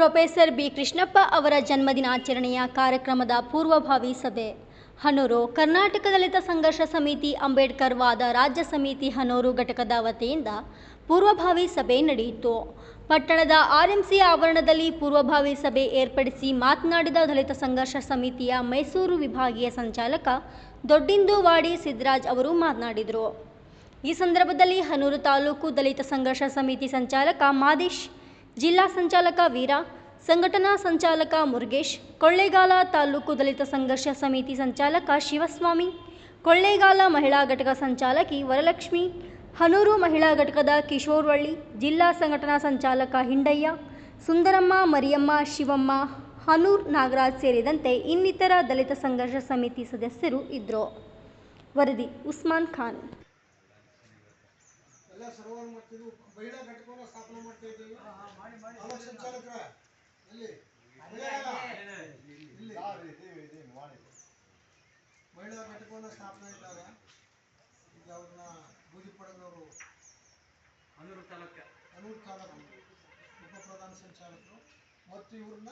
Professor B Krishnappa ಅವರ ಜನ್ಮದಿನಾಚರಣೆಯ ಕಾರ್ಯಕ್ರಮದ ಪೂರ್ವಭಾವಿ ಸಭೆ. ಹನೂರು ಕರ್ನಾಟಕ ದಲಿತ ಸಂಘರ್ಷ ಸಮಿತಿ ಅಂಬೇಡ್ಕರ್ ವಾದ ರಾಜ್ಯ ಸಮಿತಿ ಹನೂರು ಘಟಕದ ವತಿಯಿಂದ ಪೂರ್ವಭಾವಿ ಸಭೆ ನಡೆಯಿತು. ಪಟ್ಟಣದ ಆರ್ಎಂಸಿ ಆವರಣದಲ್ಲಿ ಪೂರ್ವಭಾವಿ ಸಭೆ ಏರ್ಪಡಿಸಿ ಮಾತನಾಡಿದ ದಲಿತ ಸಂಘರ್ಷ ಸಮಿತಿಯ ಮೈಸೂರು ವಿಭಾಗೀಯ ಸಂಚಾಲಕ ದೊಡ್ಡಿಂದುವಾಡಿ ಸಿದ್ದರಾಜ್ ಅವರು ಮಾತನಾಡಿದರು. ಈ ಸಂದರ್ಭದಲ್ಲಿ ಹನೂರು ತಾಲೂಕು ದಲಿತ ಸಂಘರ್ಷ ಸಮಿತಿ ಸಂಚಾಲಕ ಮಾದೇಶ್ ಜಿಲ್ಲಾ ಸಂಚಾಲಕ ವೀರ, ಸಂಘಟನಾ ಸಂಚಾಲಕ ಮುರುಗೇಶ್, ಕೊಳ್ಳೇಗಾಲ ತಾಲೂಕು ದಲಿತ ಸಂಘರ್ಷ ಸಮಿತಿ ಸಂಚಾಲಕ ಶಿವಸ್ವಾಮಿ, ಕೊಳ್ಳೇಗಾಲ ಮಹಿಳಾ ಘಟಕ ಸಂಚಾಲಕಿ ವರಲಕ್ಷ್ಮಿ, ಹನೂರು ಮಹಿಳಾ ಘಟಕದ ಕಿಶೋರ್ವಳ್ಳಿ, ಜಿಲ್ಲಾ ಸಂಘಟನಾ ಸಂಚಾಲಕ ಹಿಂಡಯ್ಯ, ಸುಂದರಮ್ಮ, ಮರಿಯಮ್ಮ, ಶಿವಮ್ಮ, ಹನೂರ್ ನಾಗರಾಜ್ ಸೇರಿದಂತೆ ಇನ್ನಿತರ ದಲಿತ ಸಂಘರ್ಷ ಸಮಿತಿ ಸದಸ್ಯರು ಇದ್ದರು. ವರದಿ, ಉಸ್ಮಾನ್ ಖಾನ್. ಎಲ್ಲ ಸರ್ವಾನುಮತದ್ದು ಮಹಿಳಾ ಘಟಕವನ್ನು ಸ್ಥಾಪನೆ ಮಾಡ್ತಾ ಇದ್ದೀವಿ. ಅಲ್ಲ ಸಂಚಾಲಕರ ಎಲ್ಲಿ ಇಲ್ಲಿ. ಮಹಿಳಾ ಘಟಕವನ್ನು ಸ್ಥಾಪನೆ ಇದ್ದಾರೆ. ಈಗ ಅವ್ರನ್ನ ಬೂದಿಪಡದವರು ಅನೂರು ತಾಲೂಕು ಅನೂರು ತಾಲೂಕು ಉಪ ಪ್ರಧಾನ ಸಂಚಾಲಕರು. ಮತ್ತು ಇವ್ರನ್ನ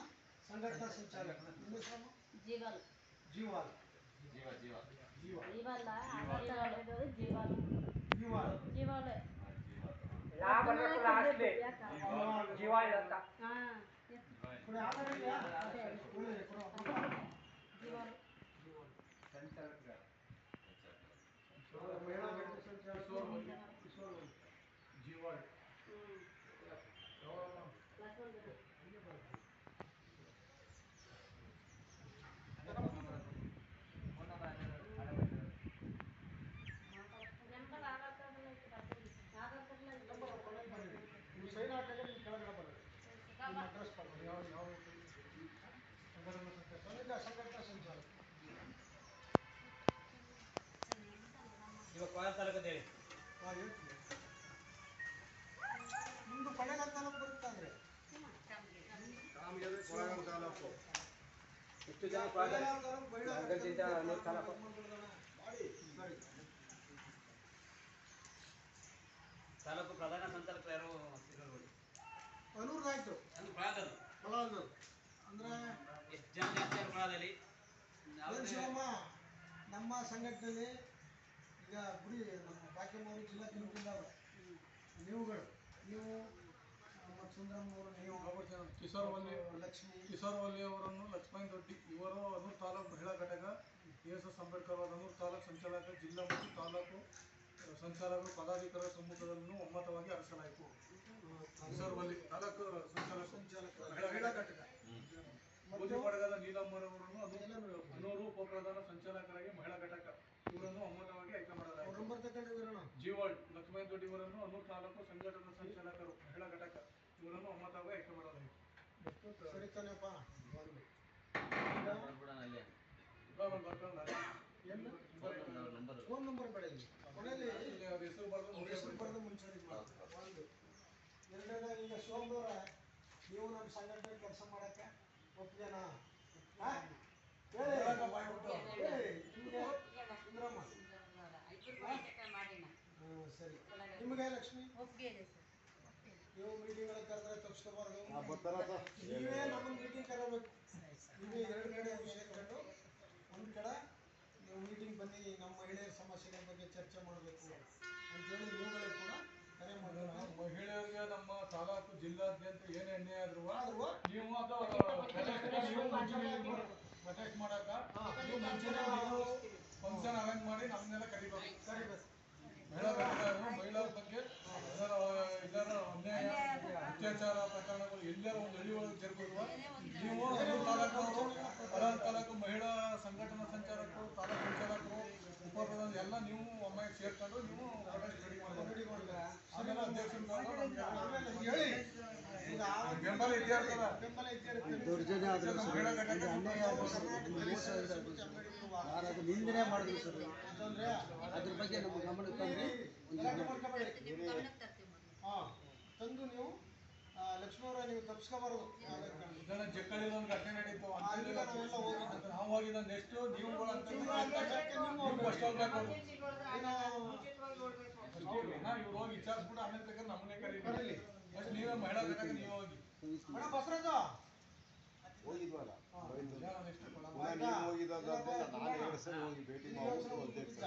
ಸಂಘಟನಾ ಸಂಚಾಲಕರು. ನಿಮ್ಮ ಹೆಸರಮ್ಮ? ಜೀವಾಲ್. ಜೀವಾಲ್. ಜೀವ ಜೀವ ಜೀವ ಜೀವಾಲ್. ಜೀವಾಲ್ ಹಾ ಕೊಡಿ, ಆ ಕಡೆ ಇದೆಯಾ? ಕೊಡಿ, ಕೊಡು. ಜೀವಲ್ ಮಹಿಳಾ ಘಟಕ ಸಂಚಾಲಕರು ಕಿಶೋರ್ ಜೀವಾಲ್ ನೆಂಬರ್ ಆಗತ್ತಲ್ಲ ಆಗತ್ತಲ್ಲ ನೀವು ಸೈನ್ ಹಾಕಿದ್ರೆ ನಿಮ್ಮ ಕೆಳಗಡೆ ಬರುತ್ತೆ ನಿಮ್ಮ ಅಡ್ರೆಸ್ ಬರ್ತದೆ ಯಾವ ಯಾವ ಸಂಘಟನಾ ಸಂಚಾಲಕ ಇಲ್ಲ ಸಂಘಟನಾ ಸಂಚಾಲಕ ಇವಾಗ ಕೋಲಾರ ತಾಲೂಕು ಹೇಳಿ. ಹಾಂ ಹೇಳ್ತೀನಿ. ನಿಮ್ಮದು ಕೊಳ್ಳೇಗಾಲ ತಾಲೂಕು ಬರುತ್ತೆ ಅಂದರೆ? ಎಷ್ಟು ಜನ ಕೊಳ್ಳೇಗಾಲ ತಾಲೂಕು ತಾಲೂಕು. ಮಾಡಿ. ತಾಲೂಕು ಪ್ರಧಾನ ಸಂಚಾಲಕರು ಯಾರು? ಅನೂರ್ದಾಯ್ತು ಅದು ಪ್ರಾಂತದ್ದು ಕೊಳಗಲ್ದು ಅಂದ್ರೆ ಎಷ್ಟು ಜನ ಏನು ಶಿವಮ್ಮ ನಮ್ಮ ಸಂಘಟನೆಯಲ್ಲಿ ಈಗ ಗುಡಿ ನಮ್ಮ ಬಾಕ್ಯಮ್ಮವರು ಜಿಲ್ಲಾ ಕಮಿಟಿದವರು ನೀವುಗಳು ನೀವು ಮತ್ತು ಸುಂದರಮ್ಮವರು ನೀವು ಕಿಶೋರ್ ವಲ್ಲಿ ಲಕ್ಷ್ಮಿ. ಕಿಶೋರ್ ವಲ್ಲಿ ಅವರನ್ನು ಲಕ್ಷ್ಮಣ ದೊಡ್ಡಿ ಇವರು ಅನೂರು ತಾಲೂಕು ಮಹಿಳಾ ಘಟಕ ಎಸ್ ಎಸ್ ಅಂಬೇಡ್ಕರ್ ಅವರ ಅನೂರು ತಾಲೂಕು ಸಂಚಾಲಕ ಜಿಲ್ಲಾ ಮತ್ತು ತಾಲೂಕು ಸಂಚಾಲಕರು ಪದಾಧಿಕಾರಿಗಳ ಸಮ್ಮುಖದಲ್ಲಿ ಒಮ್ಮತವಾಗಿ ಅರಸಲಾಯಿತು. ಕಿಶೋರ್ ವಲ್ಲಿ ತಾಲೂಕು ಸಂಚಾಲಕ ಸಂಚಾಲಕ. ಮಹಿಳಾ ಘಟಕ. ಪೂಜೆ ಪಡೆದ ನೀಲಮ್ಮನವರನ್ನು ಅದು ಹನೂರು ಉಪಪ್ರಧಾನ ಸಂಚಾಲಕರಾಗಿ ಮಹಿಳಾ ಘಟಕ ಇವರನ್ನು ಒಮ್ಮತವಾಗಿ ಆಯ್ಕೆ ಅವ್ರ ಮಾಡಲಾಯಿತು ನಂಬರ್ ತಗೊಂಡಿದ್ದೀರಣ್ಣ ಜೀವಾಳ್ ಇವರನ್ನು ಅನೂರು ತಾಲೂಕು ಸಂಘಟನಾ ಸಂಚಾಲಕರು ಮಹಿಳಾ ಘಟಕ ಇವರನ್ನು ಒಮ್ಮತವಾಗಿ ಆಯ್ಕೆ ಮಾಡಲಾಯಿತು ಸರಿ ತಾನೇಪ್ಪ ಫೋನ್ ನಂಬರ್ ಕೊನೆಯಲ್ಲಿ ಅವ್ರ ಹೆಸರು ಬರೆದು ಹೆಸರು ಬರೆದು. ಒಂದು ಈಗ ಶಿವಮೊಗ್ಗವ್ರ ನೀವು ನಮ್ಮ ಸಂಘಟನೆ ಕೆಲಸ ಮಾಡಕ್ಕೆ ಒಪ್ಪಿಗೆನಾ? ಹಾ? ಹೇಳಿ ನಿಮಗೆ ಇಂದ್ರಮ್ಮ ಹ್ಮ್, ಸರಿ. ನಿಮಗೆ ಲಕ್ಷ್ಮಿ ನೀವು ಮೀಟಿಂಗ್ ಕರೆದ್ರೆ ತಪ್ಪಿಸ್ಕೋಬಾರ್ದು ನೀವೇ ನಮ್ಮ ಮೀಟಿಂಗ್ ಕರೆಯಬೇಕು ನೀವೇ ಎರಡು ಕಡೆ ಸೇರ್ಕೊಂಡು ಒಂದು ಕಡೆ ನೀವು ಮೀಟಿಂಗ್ ಬನ್ನಿ ನಮ್ಮ ಮಹಿಳೆಯರ ಸಮಸ್ಯೆಗಳ ಬಗ್ಗೆ ಚರ್ಚೆ ಮಾಡಬೇಕು ಅಂತೇಳಿ ನೀವುಗಳೇ ಕೂಡ ಕರೆ ಮಾಡೋಣ ಮಹಿಳೆಯರಿಗೆ ನಮ್ಮ ತಾಲೂಕು ಜಿಲ್ಲಾದ್ಯಂತ ಏನೇ ಅನ್ಯಾಯ ಆದ್ರೂ ಆದ್ರೂ ನೀವು ಅದು ಪ್ರೊಟೆಕ್ಟ್ ಮಾಡಕ ನೀವು ಮುಂಚೆನೆ ಫಂಕ್ಷನ್ ಅರೇಂಜ್ ಮಾಡಿ ನಮ್ಮನ್ನೆಲ್ಲ ಕರಿಬೇಕು. ಕರಿಬೇಕು ಮಹಿಳಾ ಘಟಕರು ಮಹಿಳೆಯರ ಬಗ್ಗೆ ಎಲ್ಲರ ಎಲ್ಲರ ಅನ್ಯಾಯ ಅತ್ಯಾಚಾರ ಪ್ರಕರಣಗಳು ಒಂದು ಒಳಗೆ ನೀವು ತಾಲೂಕು ಮಹಿಳಾ ಸಂಘಟನಾ ಸಂಚಾಲಕರು ತಾಲೂಕು ಸಂಚಾಲಕರು ಉಪಪ್ರಧಾನ ಎಲ್ಲ ನೀವು ಒಮ್ಮೆ ಸೇರ್ಕೊಂಡು ನೀವು ಆಮೇಲೆ ಅಧ್ಯಕ್ಷರು ಹೇಳಿ. ಬೆಂಬಲ ಇದ್ದೇ ಇರ್ತದ. ಅದು ನಿಂದನೆ ಮಾಡಿದ್ರು ಸರ್. ಅದ್ರ ಬಗ್ಗೆ ನಮ್ಮ ಗಮನಕ್ಕೆ. ಹಾ. ತಂದು ನೀವು ಆ, ನೀವು ತಪ್ಪಿಸ್ಕೋಬಾರದು. ಇದನ್ನ ಜಕ್ಕಳಿದ ಒಂದು ಘಟನೆ ನಡೀತು. ನಾವು ಹೋಗಿದ್ದ ನೆಕ್ಸ್ಟ್ ನೀವು ಫಸ್ಟ್ ಹೋಗ್ಬೇಕು ಇವ್ರು ಹೋಗಿ ವಿಚಾರಿಸ್ಬಿಟ್ಟು ಆಮೇಲೆ ಬೇಕಾದ್ರೆ ನಮ್ಮನ್ನೇ ಕರೀರಿ. ಫಸ್ಟ್ ನೀವೇ ಮಹಿಳಾ ಬೇಕಾದ್ರೆ ನೀವು ಹೋಗಿ. ಮೇಡಮ್ ಬಸರಾಜ ಹೋಗಿದ್ವಲ್ಲ? ಹೋಗಿದ್ದಾಗ ನಾನು ಎರಡು ಸರಿ ಹೋಗಿ ಭೇಟಿ ಮಾಡಿ ಅಧ್ಯಕ್ಷ